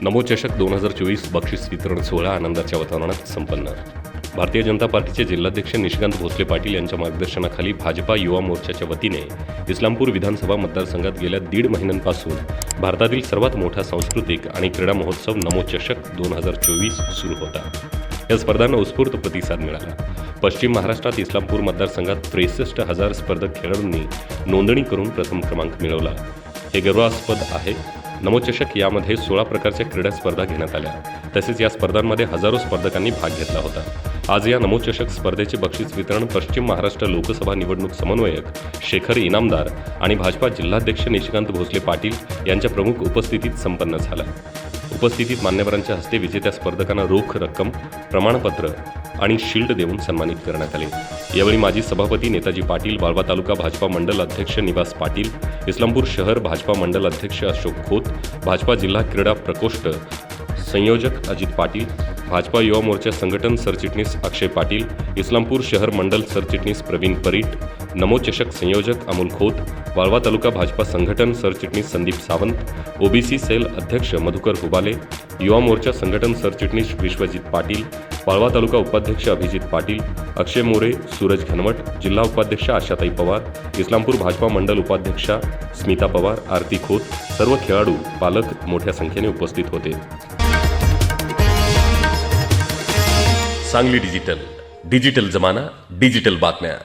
नमोचषक दोन हजार चोवीस बक्षीस वितरण सोहळा आनंदाच्या वातावरणात संपन्न. भारतीय जनता पार्टीचे जिल्हाध्यक्ष निशिकांत भोसले पाटील यांच्या मार्गदर्शनाखाली भाजपा युवा मोर्चाच्या वतीने इस्लामपूर विधानसभा मतदारसंघात गेल्या दीड महिन्यांपासून भारतातील सर्वात मोठा सांस्कृतिक आणि क्रीडा महोत्सव नमोचषक दोन हजार चोवीस सुरू होता. या स्पर्धांना उत्स्फूर्त प्रतिसाद मिळाला. पश्चिम महाराष्ट्रात इस्लामपूर मतदारसंघात त्रेसष्ट हजार स्पर्धक खेळाडूंनी नोंदणी करून प्रथम क्रमांक मिळवला. हे गर्वास्पद आहे. नमोचषक यामध्ये सोळा प्रकारच्या क्रीडा स्पर्धा घेण्यात आल्या. तसेच या स्पर्धांमध्ये हजारो स्पर्धकांनी भाग घेतला होता. आज या नमोचषक स्पर्धेचे बक्षीस वितरण पश्चिम महाराष्ट्र लोकसभा निवडणूक समन्वयक शेखर इनामदार आणि भाजपा जिल्हाध्यक्ष निशिकांत भोसले पाटील यांच्या प्रमुख उपस्थितीत संपन्न झालं. उपस्थितीत मान्यवरांच्या हस्ते विजेत्या स्पर्धकांना रोख रक्कम प्रमाणपत्र आणि शिल्ड देऊन सन्मानित करण्यात आले. यावेळी माजी सभापती नेताजी पाटील वाळवा तालुका भाजपा मंडल अध्यक्ष निवास पाटील इस्लामपूर शहर भाजपा मंडल अध्यक्ष अशोक खोत भाजपा जिल्हा क्रीडा प्रकोष्ठ संयोजक अजित पाटील भाजपा युवा मोर्चा संघटन सरचिटणीस अक्षय पाटील इस्लामपूर शहर मंडल सरचिटणीस प्रवीण परीट नमोचषक संयोजक अमोल खोत वाळवा तालुका भाजपा संघटन सरचिटणीस संदीप सावंत ओबीसी सेल अध्यक्ष मधुकर हुबाले युवा मोर्चा संघटन सरचिटणीस विश्वजित पाटील वाळवा तालुका उपाध्यक्ष अभिजित पाटील अक्षय मोरे सूरज घनवट जिल्हा उपाध्यक्ष आशाताई पवार इस्लामपूर भाजपा मंडल उपाध्यक्षा स्मिता पवार आरती खोत सर्व खेळाडू पालक मोठ्या संख्येने उपस्थित होते. सांगली डिजिटल डिजिटल जमाना डिजिटल बातम्या.